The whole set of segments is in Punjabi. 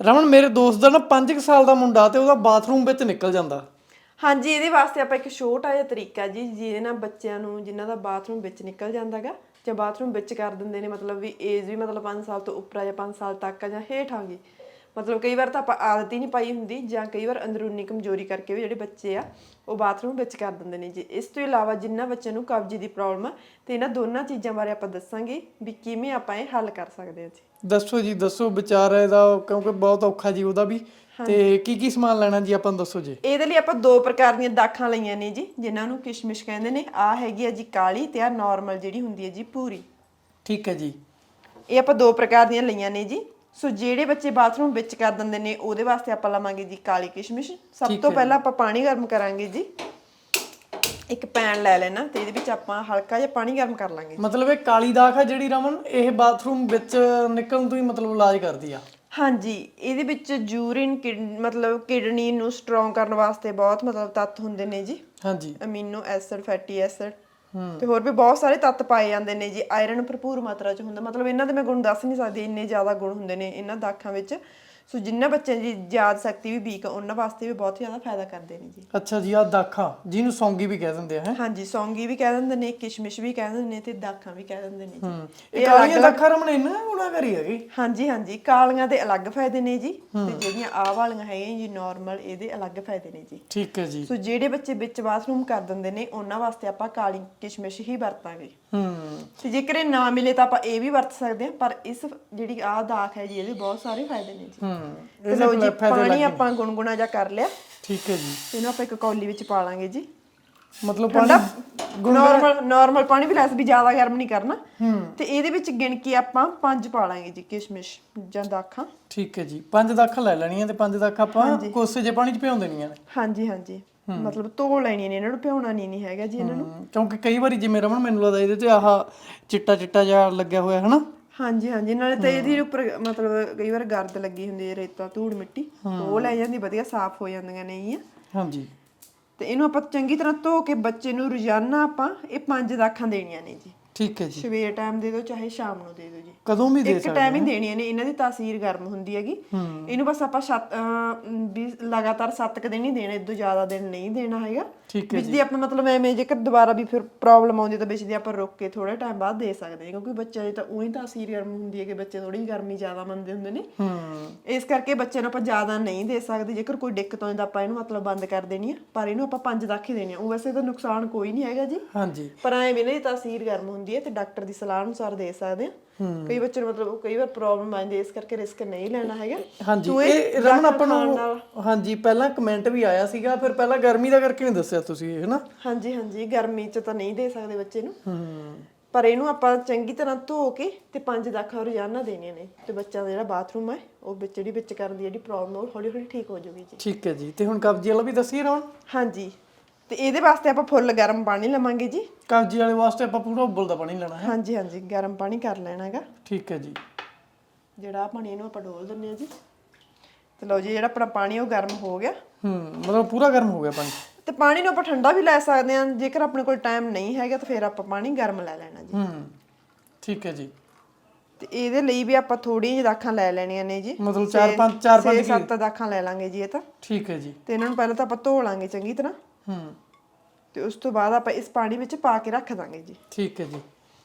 ਰਮਨ, ਮੇਰੇ ਦੋਸਤ ਦਾ ਨਾ 5 ਸਾਲ ਦਾ ਮੁੰਡਾ ਤੇ ਉਹਦਾ ਬਾਥਰੂਮ ਵਿੱਚ ਨਿਕਲ ਜਾਂਦਾ। ਹਾਂਜੀ, ਇਹਦੇ ਵਾਸਤੇ ਆਪਾਂ ਇੱਕ ਛੋਟਾ ਜਿਹਾ ਤਰੀਕਾ ਜੀ, ਜਿਹਦੇ ਨਾਲ ਬੱਚਿਆਂ ਨੂੰ, ਜਿਨ੍ਹਾਂ ਦਾ ਬਾਥਰੂਮ ਵਿੱਚ ਨਿਕਲ ਜਾਂਦਾਗਾ ਜਾਂ ਬਾਥਰੂਮ ਵਿੱਚ ਕਰ ਦਿੰਦੇ ਨੇ, ਮਤਲਬ ਵੀ ਏਜ ਵੀ ਮਤਲਬ 5 ਸਾਲ ਤੋਂ ਉੱਪਰ ਆ ਜਾਂ 5 ਸਾਲ ਤੱਕ ਆ ਜਾਂ ਹੇਠ ਆ ਗਈ। ਮਤਲਬ ਕਈ ਵਾਰ ਤਾਂ ਆਪਾਂ ਆਦਤ ਹੀ ਨਹੀਂ ਪਾਈ ਹੁੰਦੀ ਜਾਂ ਕਈ ਵਾਰ ਅੰਦਰੂਨੀ ਕਮਜ਼ੋਰੀ ਕਰਕੇ ਵੀ ਜਿਹੜੇ ਬੱਚੇ ਆ ਉਹ ਬਾਥਰੂਮ ਵਿੱਚ ਕਰ ਦਿੰਦੇ ਨੇ ਜੀ। ਇਸ ਤੋਂ ਇਲਾਵਾ ਜਿਨ੍ਹਾਂ ਬੱਚਿਆਂ ਨੂੰ ਕਬਜ਼ ਦੀ ਪ੍ਰੋਬਲਮ ਆ ਤੇ ਇਹਨਾਂ ਦੋਨਾਂ ਚੀਜ਼ਾਂ ਬਾਰੇ ਆਪਾਂ ਦੱਸਾਂਗੇ ਵੀ ਕਿਵੇਂ ਆਪਾਂ ਇਹ ਹੱਲ ਕਰ ਸਕਦੇ ਹਾਂ ਜੀ। ਦੱਸੋ ਜੀ ਦੱਸੋ ਵਿਚਾਰਾ ਇਹਦਾ ਕਿਉਂਕਿ ਬਹੁਤ ਔਖਾ ਜੀ ਉਹਦਾ ਵੀ। ਤੇ ਕੀ ਕੀ ਸਮਾਨ ਲੈਣਾ ਜੀ ਆਪਾਂ ਦੱਸੋ ਜੀ? ਇਹਦੇ ਲਈ ਆਪਾਂ ਦੋ ਪ੍ਰਕਾਰ ਦੀਆਂ ਦਾਖਾਂ ਲਈਆਂ ਨੇ ਜੀ ਜਿਨ੍ਹਾਂ ਨੂੰ ਕਿਸ਼ਮਿਸ਼ ਕਹਿੰਦੇ ਨੇ। ਆ ਹੈਗੀ ਆ ਜੀ ਕਾਲੀ ਤੇ ਆ ਨਾਰਮਲ ਜਿਹੜੀ ਹੁੰਦੀ ਹੈ ਜੀ ਪੂਰੀ। ਠੀਕ ਹੈ ਜੀ। ਇਹ ਆਪਾਂ ਦੋ ਪ੍ਰਕਾਰ ਦੀਆਂ ਲਈਆਂ ਨੇ ਜੀ। ਸੋ ਜਿਹੜੇ ਬੱਚੇ ਬਾਥਰੂਮ ਵਿੱਚ ਕਰ ਦਿੰਦੇ ਨੇ ਉਹਦੇ ਵਾਸਤੇ ਆਪਾਂ ਲਵਾਂਗੇ ਜੀ ਕਾਲੀ ਕਿਸ਼ਮਿਸ਼। ਸਭ ਤੋਂ ਪਹਿਲਾਂ ਆਪਾਂ ਪਾਣੀ ਗਰਮ ਕਰਾਂਗੇ ਜੀ। ਇੱਕ ਪੈਨ ਲੈ ਲੈਣਾ ਤੇ ਇਹਦੇ ਵਿੱਚ ਆਪਾਂ ਹਲਕਾ ਜਿਹਾ ਪਾਣੀ ਗਰਮ ਕਰ ਲਾਂਗੇ ਮਤਲਬ ਇਹ ਕਾਲੀ ਦਾਖ ਆ ਜਿਹੜੀ ਰਮਨ ਇਹ ਬਾਥਰੂਮ ਵਿੱਚ ਨਿਕਲਣ ਤੋਂ ਹੀ ਮਤਲਬ ਇਲਾਜ ਕਰਦੀ ਆ। ਹਾਂਜੀ ਇਹਦੇ ਵਿੱਚ ਯੂਰਿਨ ਮਤਲਬ ਕਿਡਨੀ ਨੂੰ ਸਟਰੋਂਗ ਕਰਨ ਵਾਸਤੇ ਬਹੁਤ ਮਤਲਬ ਤੱਤ ਹੁੰਦੇ ਨੇ ਜੀ। ਹਾਂਜੀ। ਅਮੀਨੋ ਐਸਿਡ ਫੈਟੀ ਐਸਿਡ ਤੇ ਹੋਰ ਵੀ ਬਹੁਤ ਸਾਰੇ ਤੱਤ ਪਾਏ ਜਾਂਦੇ ਨੇ ਜੀ। ਆਇਰਨ ਭਰਪੂਰ ਮਾਤਰਾ ਚ ਹੁੰਦਾ। ਮਤਲਬ ਇਹਨਾਂ ਦੇ ਮੈਂ ਗੁਣ ਦੱਸ ਨਹੀਂ ਸਕਦੀ। ਇੰਨੇ ਜ਼ਿਆਦਾ ਗੁਣ ਹੁੰਦੇ ਨੇ ਇਹਨਾਂ ਦਾਖਾਂ ਵਿੱਚ। ਸੋ ਜਿਨ੍ਹਾਂ ਬੱਚਿਆਂ ਦੀ ਯਾਦ ਸ਼ਕਤੀ ਵੀ ਵੀਕ ਉਹਨਾਂ ਵਾਸਤੇ ਵੀ ਬਹੁਤ ਜ਼ਿਆਦਾ ਫਾਇਦਾ ਕਰਦੇ ਨੇ ਜੀ। ਅੱਛਾ ਜੀ ਆ ਦਾਖਾਂ ਜਿਹਨੂੰ ਸੌਂਗੀ ਵੀ ਕਹਿ ਦਿੰਦੇ ਆ ਹੈ? ਹਾਂਜੀ ਸੌਂਗੀ ਵੀ ਕਹਿ ਦਿੰਦੇ ਨੇ ਕਿਸ਼ਮਿਸ਼ ਵੀ ਕਹਿ ਦਿੰਦੇ ਨੇ ਤੇ ਦਾਖਾਂ ਵੀ ਕਹਿ ਦਿੰਦੇ ਨੇ ਜੀ। ਇਹ ਕਾਲੀਆਂ ਦਾਖਾਂ ਰਮਨ ਇਹਨਾਂ ਗੁਣਾ ਕਰੀ ਹੈਗੀ? ਹਾਂਜੀ ਹਾਂਜੀ ਕਾਲੀਆਂ ਦੇ ਅਲੱਗ ਫਾਇਦੇ ਨੇ ਜੀ ਤੇ ਜਿਹੜੀਆਂ ਆਹ ਵਾਲੀਆਂ ਹੈਗੀਆਂ ਜੀ ਨਾਰਮਲ ਇਹਦੇ ਅਲੱਗ ਫਾਇਦੇ ਨੇ ਜੀ। ਠੀਕ ਹੈ ਜੀ। ਸੋ ਜਿਹੜੇ ਬੱਚੇ ਵਿੱਚ ਬਾਥਰੂਮ ਕਰ ਦਿੰਦੇ ਨੇ ਉਹਨਾਂ ਵਾਸਤੇ ਆਪਾਂ ਕਾਲੀ ਕਿਸ਼ਮਿਸ਼ ਹੀ ਵਰਤਾਂਗੇ। ਹੂੰ। ਤੇ ਜੇਕਰ ਇਹ ਨਾ ਮਿਲੇ ਤਾਂ ਆਪਾਂ ਇਹ ਵੀ ਵਰਤ ਸਕਦੇ ਹਾਂ ਪਰ ਇਸ ਜਿਹੜੀ ਆਹ ਦਾਖ ਹੈ ਜੀ ਇਹਦੇ ਬਹੁਤ ਸਾਰੇ ਫਾਇਦੇ ਨੇ ਜੀ। ਹੂੰ। ਤੇ ਲਓ ਜੀ ਪਾਣੀ ਆਪਾਂ ਗੁਨਗੁਣਾ ਜਿਹਾ ਕਰ ਲਿਆ। ਠੀਕ ਹੈ ਜੀ। ਇਹਨੂੰ ਆਪਾਂ ਇੱਕ ਕੌਲੀ ਵਿੱਚ ਪਾ ਲਾਂਗੇ ਜੀ। ਮਤਲਬ ਪਾਣੀ ਨਾਰਮਲ ਨਾਰਮਲ ਪਾਣੀ ਵੀ ਲੈਸ ਵੀ ਜ਼ਿਆਦਾ ਗਰਮ ਨਹੀਂ ਕਰਨਾ। ਤੇ ਇਹਦੇ ਵਿੱਚ ਗਿਣ ਕੇ ਆਪਾਂ ਪੰਜ ਪਾ ਲਾਂਗੇ ਜੀ ਕਿਸ਼ਮਿਸ਼ ਜਾਂ ਦਾਖਾਂ। ਠੀਕ ਹੈ ਜੀ। ਪੰਜ ਦਾਖਾਂ ਲੈ ਲੈਣੀਆਂ ਤੇ ਪੰਜ ਦਾਖਾਂ ਆਪਾਂ ਕੋਸੇ ਜੇ ਪਾਣੀ 'ਚ ਭਿਉਂ ਦੇਣੀਆਂ ਨੇ। ਹਾਂਜੀ ਹਾਂਜੀ। ਮਤਲਬ ਧੋ ਲੈਣੀਆਂ ਨੇ ਇਹਨਾਂ ਨੂੰ ਭਿਉਣਾ ਨਹੀਂ ਨਹੀਂ ਹੈਗਾ ਜੀ ਇਹਨਾਂ ਨੂੰ। ਕਿਉਂਕਿ ਕਈ ਵਾਰੀ ਜਿਵੇਂ ਰਮਨ ਮੈਨੂੰ ਲੱਗਦਾ ਇਹਦੇ ਤੇ ਆਹ ਚਿੱਟਾ ਚਿੱਟਾ ਜਿਹਾ ਲੱਗਿਆ ਹੋਇਆ ਹੈ ਨਾ ਹਾਂਜੀ ਹਾਂਜੀ। ਨਾਲੇ ਤਾਂ ਇਹਦੇ ਉੱਪਰ ਮਤਲਬ ਕਈ ਵਾਰ ਗਰਦ ਲੱਗੀ ਹੁੰਦੀ ਹੈ ਰੇਤਾ ਧੂੜ ਮਿੱਟੀ। ਉਹ ਲੈ ਜਾਂਦੀ ਵਧੀਆ ਸਾਫ਼ ਹੋ ਜਾਂਦੀਆਂ ਨੇ ਇਹ। ਹਾਂਜੀ। ਤੇ ਇਹਨੂੰ ਆਪਾਂ ਚੰਗੀ ਤਰ੍ਹਾਂ ਧੋ ਕੇ ਬੱਚੇ ਨੂੰ ਰੋਜ਼ਾਨਾ ਆਪਾਂ ਇਹ ਪੰਜ ਦਾਖਾਂ ਦੇਣੀਆਂ ਨੇ ਜੀ। ਠੀਕ ਹੈ ਜੀ। ਸਵੇਰ ਟਾਈਮ ਦੇ ਦਿਓ ਚਾਹੇ ਸ਼ਾਮ ਨੂੰ ਦੇ ਦਿਓ ਜੀ। ਕਦੋਂ ਵੀ ਦੇ ਇੱਕ ਟਾਈਮ ਹੀ ਦੇਣੀਆਂ ਨੇ ਇਹਨਾਂ ਦੀ ਤਾਸੀਰ ਗਰਮ ਹੁੰਦੀ ਹੈਗੀ। ਇਹਨੂੰ ਬਸ ਆਪਾਂ ਸੱਤ ਵੀ ਲਗਾਤਾਰ 7 ਕ ਦਿਨ ਹੀ ਦੇਣਾ ਇਦੋਂ ਜ਼ਿਆਦਾ ਦਿਨ ਨਹੀਂ ਦੇਣਾ ਹੈਗਾ। ਠੀਕ ਵਿੱਚ ਦੀ ਆਪਾਂ ਮਤਲਬ ਐਵੇਂ ਜੇਕਰ ਦੁਬਾਰਾ ਵੀ ਫਿਰ ਪ੍ਰੋਬਲਮ ਆਉਂਦੀ ਤਾਂ ਵਿੱਚ ਦੀ ਆਪਾਂ ਰੋਕ ਕੇ ਥੋੜੇ ਟਾਈਮ ਬਾਅਦ ਦੇ ਸਕਦੇ ਹਾਂ ਕਿਉਂਕਿ ਬੱਚਿਆਂ ਦੀ ਤਾਂ ਉਹੀ ਤਾਸੀਰ ਗਰਮ ਹੁੰਦੀ ਹੈ ਕਿ ਬੱਚੇ ਥੋੜੀ ਗਰਮੀ ਜ਼ਿਆਦਾ ਮੰਨਦੇ ਹੁੰਦੇ ਨੇ। ਹੂੰ। ਇਸ ਕਰਕੇ ਬੱਚੇ ਨੂੰ ਆਪਾਂ ਜ਼ਿਆਦਾ ਨਹੀਂ ਦੇ ਸਕਦੇ ਜੇਕਰ ਕੋਈ ਦਿੱਕਤ ਆਉਂਦੀ ਤਾਂ ਆਪਾਂ ਇਹਨੂੰ ਮਤਲਬ ਬੰਦ ਕਰ ਦੇਣੀ ਆ ਪਰ ਇਹਨੂੰ ਆਪਾਂ ਪੰਜ ਦਾਖੇ ਦੇਣੇ ਆ। ਉਹ ਵੈਸੇ ਤਾਂ ਨੁਕਸਾਨ ਕੋਈ ਨਹੀਂ ਹੈਗਾ ਜੀ। ਹਾਂਜੀ। ਪਰ ਐ ਵੀ ਨਹੀਂ ਤਾਸੀਰ ਗਰਮ ਹੁੰਦੀ ਹੈ ਤੇ ਡਾਕਟਰ ਦੀ ਸਲਾਹ ਅਨੁਸਾਰ ਦੇ ਸਕਦੇ ਆ ਕਈ ਬੱਚੇ ਨੂੰ ਮਤਲਬ ਕਈ ਵਾਰ ਪ੍ਰੋਬਲਮ ਆਉਂਦੀ ਹੈ ਇਸ ਕਰਕੇ ਰਿਸਕ ਨਹੀਂ ਲੈਣਾ ਹੈਗਾ। ਹਾਂਜੀ ਇਹ ਰਮਨ ਆਪਾਂ ਨੂੰ ਹਾਂਜੀ ਪਹਿਲਾਂ ਕਮੈਂਟ ਵੀ ਆਇਆ ਸੀਗਾ ਫਿਰ ਪਹਿਲਾਂ ਗਰਮੀ ਦਾ ਕਰਕੇ ਨਹੀਂ ਦੱਸਿਆ ਤੁਸੀਂ ਇਹ ਨਾ ਹਾਂਜੀ ਹਾਂਜੀ ਗਰਮੀ ਚ ਤਾਂ ਨਹੀਂ ਦੇ ਸਕਦੇ ਬੱਚੇ ਨੂੰ। ਹੂੰ। ਪਰ ਇਹਨੂੰ ਆਪਾਂ ਚੰਗੀ ਤਰ੍ਹਾਂ ਧੋ ਕੇ ਤੇ ਪੰਜ ਦਾਖਾਂ ਰੋਜ਼ਾਨਾ ਦੇਣੀਆਂ ਨੇ। ਤੇ ਬੱਚਾ ਦਾ ਜਿਹੜਾ ਬਾਥਰੂਮ ਹੈ ਉਹ ਵਿੱਚ ਜਿਹੜੀ ਵਿੱਚ ਕਰਨ ਦੀ ਜਿਹੜੀ ਪ੍ਰੋਬਲਮ ਉਹ ਹੌਲੀ ਹੌਲੀ ਠੀਕ ਹੋ ਜਾਊਗੀ ਜੀ। ਠੀਕ ਹੈ ਜੀ। ਤੇ ਹੁਣ ਕਬਜੀ ਵਾਲਾ ਵੀ ਦੱਸੀਏ ਰਮਨ? ਹਾਂਜੀ। ਤੇ ਇਹਦੇ ਵਾਸਤੇ ਆਪਾਂ ਫੁੱਲ ਗਰਮ ਪਾਣੀ ਲਵਾਂਗੇ ਜੀ। ਕਬਜੀ ਵਾਲੇ ਵਾਸਤੇ ਆਪਾਂ ਪੂਰਾ ਉਬਲ ਦਾ ਪਾਣੀ ਲੈਣਾ ਹੈ। ਹਾਂਜੀ ਹਾਂਜੀ ਗਰਮ ਪਾਣੀ ਕਰ ਲੈਣਾ ਹੈਗਾ। ਠੀਕ ਹੈ ਜੀ। ਜਿਹੜਾ ਆਹ ਪਾਣੀ ਇਹਨੂੰ ਆਪਾਂ ਡੋਲ ਦਿੰਨੇ ਆ ਜੀ। ਤੇ ਲਓ ਜੀ ਜਿਹੜਾ ਆਪਣਾ ਪਾਣੀ ਉਹ ਗਰਮ ਹੋ ਗਿਆ। ਹੂੰ ਮਤਲਬ ਪੂਰਾ ਗਰਮ ਹੋ ਗਿਆ ਪਾਣੀ। ਤੇ ਪਾਣੀ ਨੂੰ ਆਪਾਂ ਠੰਡਾ ਵੀ ਲੈ ਸਕਦੇ ਹਾਂ। ਜੇਕਰ ਆਪਣੇ ਕੋਲ ਟਾਈਮ ਨਹੀਂ ਹੈਗਾ ਤਾਂ ਫਿਰ ਆਪਾਂ ਪਾਣੀ ਗਰਮ ਲੈ ਲੈਣਾ ਜੀ। ਹੂੰ ਠੀਕ ਹੈ ਜੀ। ਤੇ ਇਹਦੇ ਲਈ ਵੀ ਆਪਾਂ ਥੋੜੀ ਜਿਹੀ ਦਾਖਾਂ ਲੈ ਲੈਣੀਆਂ ਨੇ ਜੀ। ਮਤਲਬ ਚਾਰ ਪੰਜ ਚਾਰ ਪੰਜ 6-7 ਦਾਖਾਂ ਲੈ ਲਾਂਗੇ ਜੀ ਇਹ ਤਾਂ। ਠੀਕ ਹੈ ਜੀ। ਤੇ ਇਹਨਾਂ ਨੂੰ ਪਹਿਲਾਂ ਤਾਂ ਆਪਾਂ ਧੋ ਲਾਂਗੇ ਚੰਗੀ ਤਰ੍ਹਾਂ। ਹੂੰ। ਤੇ ਉਸ ਤੋਂ ਬਾਅਦ ਆਪਾਂ ਇਸ ਪਾਣੀ ਵਿੱਚ ਪਾ ਕੇ ਰੱਖ ਦਾਂਗੇ ਜੀ। ਠੀਕ ਹੈ ਜੀ।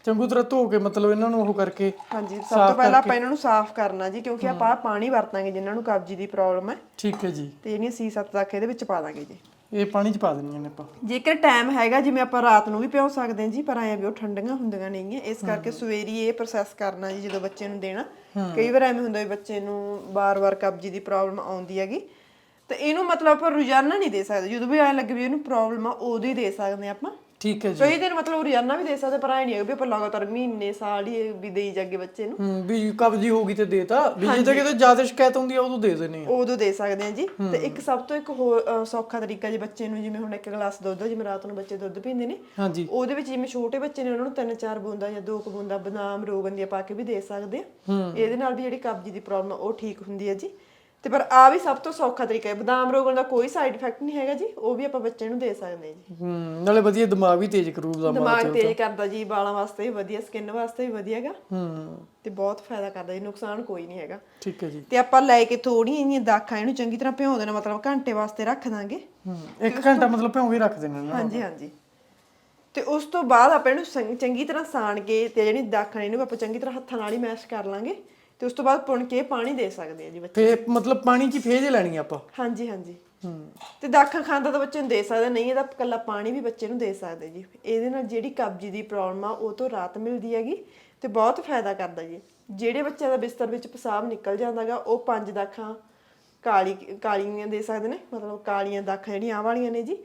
ਚੰਗੂ ਤਰ੍ਹਾਂ ਧੋ ਕੇ ਮਤਲਬ ਇਹਨਾਂ ਨੂੰ ਉਹ ਕਰਕੇ ਹਾਂਜੀ ਸਭ ਤੋਂ ਪਹਿਲਾਂ ਆਪਾਂ ਇਹਨਾਂ ਨੂੰ ਸਾਫ਼ ਕਰਨਾ ਜੀ ਕਿਉਂਕਿ ਆਪਾਂ ਆਹ ਪਾਣੀ ਵਰਤਾਂਗੇ ਜਿਨ੍ਹਾਂ ਨੂੰ ਕਬਜੀ ਦੀ ਪ੍ਰੋਬਲਮ ਹੈ। ਠੀਕ ਹੈ ਜੀ। ਤੇ ਇਹਨੀਆਂ 6-7 ਦਾਖੇ ਇਹਦੇ ਵਿੱਚ ਪਾ ਦਾਂਗੇ ਜੀ। ਇਹ ਪਾਣੀ ਚ ਪਾ ਦੇਣੀਆਂ ਨੇ ਆਪਾਂ। ਜੇਕਰ ਟਾਈਮ ਹੈਗਾ ਜਿਵੇਂ ਆਪਾਂ ਰਾਤ ਨੂੰ ਵੀ ਪਿਓ ਸਕਦੇ ਹਾਂ ਜੀ ਪਰ ਐਂ ਵੀ ਉਹ ਠੰਡੀਆਂ ਹੁੰਦੀਆਂ ਨੇਗੀਆਂ ਇਸ ਕਰਕੇ ਸਵੇਰੀ ਇਹ ਪ੍ਰੋਸੈਸ ਕਰਨਾ ਜੀ ਜਦੋਂ ਬੱਚੇ ਨੂੰ ਦੇਣਾ। ਕਈ ਵਾਰ ਐਵੇਂ ਹੁੰਦਾ ਵੀ ਬੱਚੇ ਨੂੰ ਬਾਰ-ਬਾਰ ਕਬਜੀ ਦੀ ਪ੍ਰੋਬਲਮ ਆਉਂਦੀ ਹੈਗੀ। ਤੇ ਇਹਨੂੰ ਮਤਲਬ ਆਪਾਂ ਰੋਜ਼ਾਨਾ ਨਹੀਂ ਦੇ ਸਕਦੇ। ਜਦੋਂ ਵੀ ਐਂ ਲੱਗੇ ਵੀ ਇਹਨੂੰ ਪ੍ਰੋਬਲਮ ਆ ਉਦੋਂ ਹੀ ਦੇ ਸਕਦੇ ਹਾਂ ਆਪਾਂ। ਠੀਕ ਹੈ ਜੀ। ਕਈ ਦਿਨ ਮਤਲਬ ਰੋਜ਼ਾਨਾ ਵੀ ਦੇ ਸਕਦੇ ਪਰ ਐ ਨਹੀਂ ਹੈਗਾ ਵੀ ਆਪਾਂ ਲਗਾਤਾਰ ਮਹੀਨੇ ਸਾਲ ਹੀ ਵੀ ਦੇਈ ਜਾਗੇ ਬੱਚੇ ਨੂੰ। ਹੂੰ ਵੀ ਕਬਜੀ ਹੋ ਗਈ ਤੇ ਦੇਤਾ ਵੀ ਜੇ ਤਾਂ ਕਿਤੇ ਜ਼ਿਆਦਾ ਸ਼ਿਕਾਇਤ ਹੁੰਦੀ ਆ ਉਦੋਂ ਦੇ ਦੇਣੀ ਆ। ਉਦੋਂ ਦੇ ਸਕਦੇ ਹਾਂ ਜੀ। ਤੇ ਇੱਕ ਸਭ ਤੋਂ ਇੱਕ ਹੋਰ ਅ, ਸੌਖਾ ਤਰੀਕਾ ਜੀ ਬੱਚੇ ਨੂੰ ਜਿਵੇਂ ਹੁਣ ਇੱਕ ਗਲਾਸ ਦੁੱਧ ਜਿਵੇਂ ਰਾਤ ਨੂੰ ਬੱਚੇ ਦੁੱਧ ਪੀਂਦੇ ਨੇ। ਹਾਂਜੀ। ਉਹਦੇ ਵਿੱਚ ਜਿਵੇਂ ਛੋਟੇ ਬੱਚੇ ਨੇ ਉਹਨਾਂ ਨੂੰ ਤਿੰਨ ਚਾਰ ਬੂੰਦਾਂ ਜਾਂ ਦੋ ਕੁ ਬੂੰਦਾਂ ਬਦਾਮ ਰੋਗਨ ਦੀਆਂ ਪਾ ਕੇ ਵੀ ਦੇ ਸਕਦੇ ਆ। ਇਹਦੇ ਨਾਲ ਵੀ ਜਿਹੜੀ ਕਬਜੀ ਦੀ ਪ੍ਰੋਬਲਮ ਉਹ ਠੀਕ ਹੁੰਦੀ ਹੈ ਜੀ। ਤੇ ਪਰ ਆ ਵੀ ਸਭ ਤੋਂ ਸੌਖਾ ਤਰੀਕਾ ਹੈ। ਬਦਾਮ ਰੋਗਣ ਦਾ ਕੋਈ ਸਾਈਡ ਇਫੈਕਟ ਨਹੀਂ ਹੈਗਾ ਜੀ ਉਹ ਵੀ ਆਪਾਂ ਬੱਚੇ ਨੂੰ ਦੇ ਸਕਦੇ ਹਾਂ ਜੀ। ਹੂੰ ਨਾਲੇ ਵਧੀਆ ਦਿਮਾਗ ਵੀ ਤੇਜ਼ ਕਰੂਗਾ ਮਾਂ ਦਿਮਾਗ ਤੇਜ਼ ਕਰਦਾ ਜੀ ਵਾਲਾਂ ਵਾਸਤੇ ਵੀ ਵਧੀਆ ਸਕਿਨ ਵਾਸਤੇ ਵੀ ਵਧੀਆ ਹੈਗਾ ਹੂੰ। ਤੇ ਬਹੁਤ ਫਾਇਦਾ ਕਰਦਾ ਜੀ ਨੁਕਸਾਨ ਕੋਈ ਨਹੀਂ ਹੈਗਾ। ਠੀਕ ਹੈ ਜੀ। ਤੇ ਆਪਾਂ ਲੈ ਕੇ ਥੋੜੀਆਂ ਜਿਹੀਆਂ ਦਾਖਾਂ ਇਹਨੂੰ ਚੰਗੀ ਤਰ੍ਹਾਂ ਭਿਉਂ ਦੇਣਾ ਮਤਲਬ ਘੰਟੇ ਵਾਸਤੇ ਰੱਖ ਦਾਂਗੇ। ਹੂੰ ਇੱਕ ਘੰਟਾ ਮਤਲਬ ਭਿਉਂ ਕੇ ਰੱਖ ਦੇਣਾ ਹਾਂਜੀ ਹਾਂਜੀ। ਤੇ ਉਸ ਤੋਂ ਬਾਅਦ ਆਪਾਂ ਇਹਨੂੰ ਚੰਗੀ ਤਰ੍ਹਾਂ ਸਾਣ ਕੇ ਤੇ ਜਿਹੜੀ ਦਾਖਾਂ ਇਹਨੂੰ ਆਪਾਂ ਚੰਗੀ ਤਰ੍ਹਾਂ ਹੱਥਾਂ ਨਾਲ ਹੀ ਮੈਸ਼ ਕਰ ਲਾਂਗੇ। ਤੇ ਉਸ ਤੋਂ ਬਾਅਦ ਪੁਣ ਕੇ ਪਾਣੀ ਦੇ ਸਕਦੇ ਆ ਜੀ ਬੱਚੇ। ਫੇ ਮਤਲਬ ਪਾਣੀ 'ਚ ਫੇਜ ਲੈਣੀ ਆਪਾਂ। ਹਾਂਜੀ ਹਾਂਜੀ। ਹੂੰ। ਤੇ ਦਾਖਾਂ ਖਾਂਦਾ ਤਾਂ ਬੱਚੇ ਨੂੰ ਦੇ ਸਕਦੇ ਨਹੀਂ ਇਹਦਾ ਕੱਲਾ ਪਾਣੀ ਵੀ ਬੱਚੇ ਨੂੰ ਦੇ ਸਕਦੇ ਜੀ। ਇਹਦੇ ਨਾਲ ਜਿਹੜੀ ਕਬਜੀ ਦੀ ਪ੍ਰੋਬਲਮ ਆ ਉਹ ਤੋਂ ਰਾਹਤ ਮਿਲਦੀ ਹੈਗੀ ਤੇ ਬਹੁਤ ਫਾਇਦਾ ਕਰਦਾ ਜੀ। ਜਿਹੜੇ ਬੱਚਿਆਂ ਦਾ ਬਿਸਤਰ ਵਿੱਚ ਪਿਸ਼ਾਬ ਨਿਕਲ ਜਾਂਦਾਗਾ ਉਹ ਪੰਜ ਦਾਖਾਂ ਕਾਲੀ ਕਾਲੀਆਂ ਦੇ ਸਕਦੇ ਨੇ ਮਤਲਬ ਕਾਲੀਆਂ ਦਾਖਾਂ ਜਿਹੜੀਆਂ ਆਹ ਵਾਲੀਆਂ ਨੇ ਜੀ।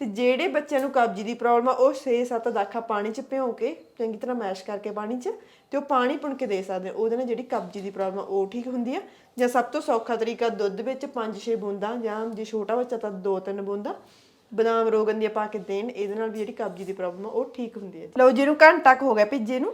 ਤੇ ਜਿਹੜੇ ਬੱਚਿਆਂ ਨੂੰ ਕਬਜੀ ਦੀ ਪ੍ਰੋਬਲਮ ਆ, ਉਹ 6-7 ਦਾਖਾਂ ਪਾਣੀ 'ਚ ਭਿਓ ਕੇ, ਚੰਗੀ ਤਰ੍ਹਾਂ ਮੈਸ਼ ਕਰਕੇ ਪਾਣੀ 'ਚ, ਤੇ ਉਹ ਪਾਣੀ ਪੁਣ ਕੇ ਦੇ ਸਕਦੇ ਉਹਦੇ ਨਾਲ ਜਿਹੜੀ ਕਬਜੀ ਦੀ ਪ੍ਰੋਬਲਮ ਆ, ਉਹ ਠੀਕ ਹੁੰਦੀ ਆ। ਜਾਂ ਸਭ ਤੋਂ ਸੌਖਾ ਤਰੀਕਾ ਦੁੱਧ ਵਿੱਚ 5-6 ਬੂੰਦਾਂ, ਜਾਂ ਜੇ ਛੋਟਾ ਬੱਚਾ ਤਾਂ 2-3 ਬੂੰਦਾਂ, ਬਦਾਮ ਰੋਗਨ ਦੀਆਂ ਪਾ ਕੇ ਦੇਣ, ਇਹਦੇ ਨਾਲ ਵੀ ਜਿਹੜੀ ਕਬਜੀ ਦੀ ਪ੍ਰੋਬਲਮ ਆ, ਉਹ ਠੀਕ ਹੁੰਦੀ ਹੈ ਲਓ ਜਿਹਨੂੰ ਘੰਟਾ ਕੁ ਹੋ ਗਿਆ ਭਿੱਜੇ ਨੂੰ।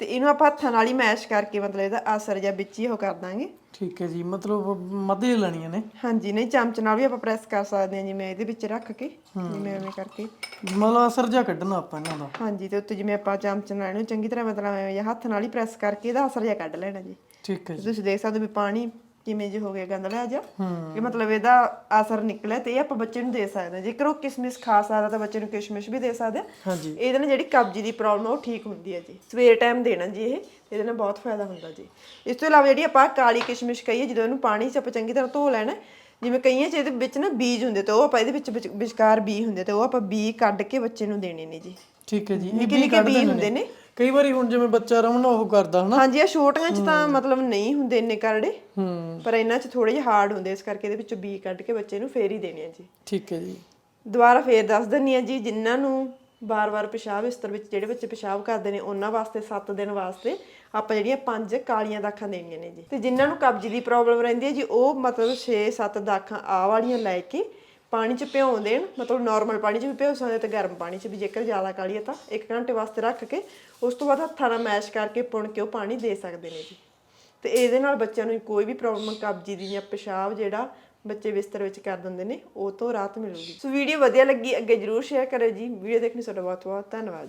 ਤੇ ਇਹਨੂੰ ਆਪਾਂ ਹੱਥਾਂ ਨਾਲ ਹੀ ਮੈਸ਼ ਕਰਕੇ ਮਤਲਬ ਇਹਦਾ ਅਸਰ ਜਾਂ ਵਿੱਚ ਹੀ ਉਹ ਕਰ ਦਾਂਗੇ। ਠੀਕ ਹੈ ਜੀ ਮਤਲਬ ਮੱਧੇ ਲੈਣੀਆਂ ਨੇ। ਹਾਂਜੀ ਨਹੀਂ ਚਮਚ ਨਾਲ ਵੀ ਆਪਾਂ ਪ੍ਰੈਸ ਕਰ ਸਕਦੇ ਹਾਂ ਜਿਵੇਂ ਇਹਦੇ ਵਿੱਚ ਰੱਖ ਕੇ ਜਿਵੇਂ ਐਵੇਂ ਕਰਕੇ। ਮਤਲਬ ਅਸਰ ਜਾ ਕੱਢਣਾ ਆਪਾਂ ਇਹਨਾਂ ਦਾ। ਹਾਂਜੀ ਤੇ ਉੱਤੇ ਜਿਵੇਂ ਆਪਾਂ ਚਮਚ ਨਾਲ ਇਹਨੂੰ ਚੰਗੀ ਤਰ੍ਹਾਂ ਮਤਲਬ ਐਵੇਂ ਜਾਂ ਹੱਥ ਨਾਲ ਹੀ ਪ੍ਰੈਸ ਕਰਕੇ ਇਹਦਾ ਅਸਰ ਜਿਹਾ ਕੱਢ ਲੈਣਾ ਜੀ। ਠੀਕ ਹੈ ਜੀ। ਤੁਸੀਂ ਦੇਖ ਸਕਦੇ ਹੋ ਵੀ ਪਾਣੀ ਕਿਵੇਂ ਜੇ ਹੋ ਗਿਆ ਗੰਦਲਾ ਜਿਹਾ ਇਹ ਮਤਲਬ ਇਹਦਾ ਅਸਰ ਨਿਕਲਿਆ ਤੇ ਇਹ ਆਪਾਂ ਬੱਚੇ ਨੂੰ ਦੇ ਸਕਦੇ ਹਾਂ। ਜੇਕਰ ਉਹ ਕਿਸਮਿਸ ਖਾ ਸਕਦਾ ਤਾਂ ਬੱਚੇ ਨੂੰ ਕਿਸ਼ਮਿਸ਼ ਵੀ ਦੇ ਸਕਦੇ ਹਾਂਜੀ। ਇਹਦੇ ਨਾਲ ਜਿਹੜੀ ਕਬਜੀ ਦੀ ਪ੍ਰੋਬਲਮ ਉਹ ਠੀਕ ਹੁੰਦੀ ਹੈ ਜੀ। ਸਵੇਰ ਟਾਈਮ ਦੇਣਾ ਜੀ ਇਹ ਇਹਦੇ ਨਾਲ ਬਹੁਤ ਫਾਇਦਾ ਹੁੰਦਾ ਜੀ। ਇਸ ਤੋਂ ਇਲਾਵਾ ਜਿਹੜੀ ਆਪਾਂ ਕਾਲੀ ਕਿਸ਼ਮਿਸ਼ ਕਹੀਏ ਜਦੋਂ ਇਹਨੂੰ ਪਾਣੀ 'ਚ ਆਪਾਂ ਚੰਗੀ ਤਰ੍ਹਾਂ ਧੋ ਲੈਣਾ ਜਿਵੇਂ ਕਈਆਂ 'ਚ ਇਹਦੇ ਵਿੱਚ ਨਾ ਬੀਜ ਹੁੰਦੇ ਤੇ ਉਹ ਆਪਾਂ ਇਹਦੇ ਵਿੱਚ ਵਿਚ- ਵਿਚਕਾਰ ਬੀ ਹੁੰਦੇ ਤੇ ਉਹ ਆਪਾਂ ਬੀ ਕੱਢ ਕੇ ਬੱਚੇ ਨੂੰ ਦੇਣੇ ਨੇ ਜੀ। ਠੀਕ ਹੈ ਜੀ ਇਹ ਨਿੱਕੇ ਨਿੱਕੇ ਬੀ ਹੁੰਦੇ ਨੇ। ਕਈ ਵਾਰੀ ਹੁਣ ਜਿਵੇਂ ਬੱਚਾ ਰਮਨ ਉਹ ਕਰਦਾ ਹਨਾ। ਹਾਂਜੀ ਇਹ ਛੋਟੀਆਂ 'ਚ ਤਾਂ ਮਤਲਬ ਨਹੀਂ ਹੁੰਦੇ ਇੰਨੇ ਕਰੜੇ। ਹੂੰ। ਪਰ ਇਹਨਾਂ 'ਚ ਥੋੜੇ ਜਿਹਾ ਹਾਰਡ ਹੁੰਦੇ ਇਸ ਕਰਕੇ ਇਹਦੇ ਵਿੱਚੋਂ ਬੀ ਕੱਢ ਕੇ ਬੱਚੇ ਨੂੰ ਫੇਰ ਹੀ ਦੇਣੇ ਆ ਜੀ। ਠੀਕ ਹੈ ਜੀ। ਦੁਬਾਰਾ ਫੇਰ ਦੱਸ ਦਿੰਨੀ ਆ ਜੀ ਜਿਨ੍ਹਾਂ ਨੂੰ ਬਾਰ-ਬਾਰ ਪਿਸ਼ਾਬ ਬਿਸਤਰ ਵਿੱਚ ਜਿਹੜੇ ਬੱਚੇ ਪਿਸ਼ਾਬ ਕਰਦੇ ਨੇ ਉਹਨਾਂ ਵਾਸਤੇ 7 ਦਿਨ ਵਾਸਤੇ ਆਪਾਂ ਜਿਹੜੀਆਂ ਪੰਜ ਕਾਲੀਆਂ ਦਾਖਾਂ ਦੇਣੀਆਂ ਨੇ ਜੀ। ਤੇ ਜਿਨ੍ਹਾਂ ਨੂੰ ਕਬਜ਼ ਦੀ ਪ੍ਰੋਬਲਮ ਰਹਿੰਦੀ ਹੈ ਜੀ ਉਹ ਮਤਲਬ 6-7 ਦਾਖਾਂ ਆ ਵਾਲੀਆਂ ਲੈ ਕੇ ਪਾਣੀ 'ਚ ਭਿਉਂ ਦੇਣ ਮਤਲਬ ਨਾਰਮਲ ਪਾਣੀ 'ਚ ਵੀ ਭਿਉ ਸਕਦੇ ਤੇ ਗਰਮ ਪਾਣੀ 'ਚ ਵੀ, ਜੇਕਰ ਜ਼ਿਆਦਾ ਕਾਲੀ ਹੈ ਤਾਂ 1 ਘੰਟੇ ਵਾਸਤੇ ਰੱਖ ਕੇ, ਉਸ ਤੋਂ ਬਾਅਦ ਹੱਥਾਂ ਨਾਲ ਮੈਸ਼ ਕਰਕੇ ਪੁਣ ਕੇ ਉਹ ਪਾਣੀ ਦੇ ਸਕਦੇ ਨੇ ਜੀ। ਤੇ ਇਹਦੇ ਨਾਲ ਬੱਚਿਆਂ ਨੂੰ ਕੋਈ ਵੀ ਪ੍ਰੋਬਲਮ ਕਬਜੀ ਦੀ ਜਾਂ ਪਿਸ਼ਾਬ ਜਿਹੜਾ ਬੱਚੇ ਬਿਸਤਰ ਵਿੱਚ ਕਰ ਦਿੰਦੇ ਨੇ, ਉਹ ਤੋਂ ਰਾਹਤ ਮਿਲੂਗੀ। ਸੋ ਵੀਡੀਓ ਵਧੀਆ ਲੱਗੀ, ਅੱਗੇ ਜਰੂਰ ਸ਼ੇਅਰ ਕਰਿਓ ਜੀ। ਵੀਡੀਓ ਦੇਖਣੀ ਤੁਹਾਡਾ ਬਹੁਤ ਬਹੁਤ ਧੰਨਵਾਦ।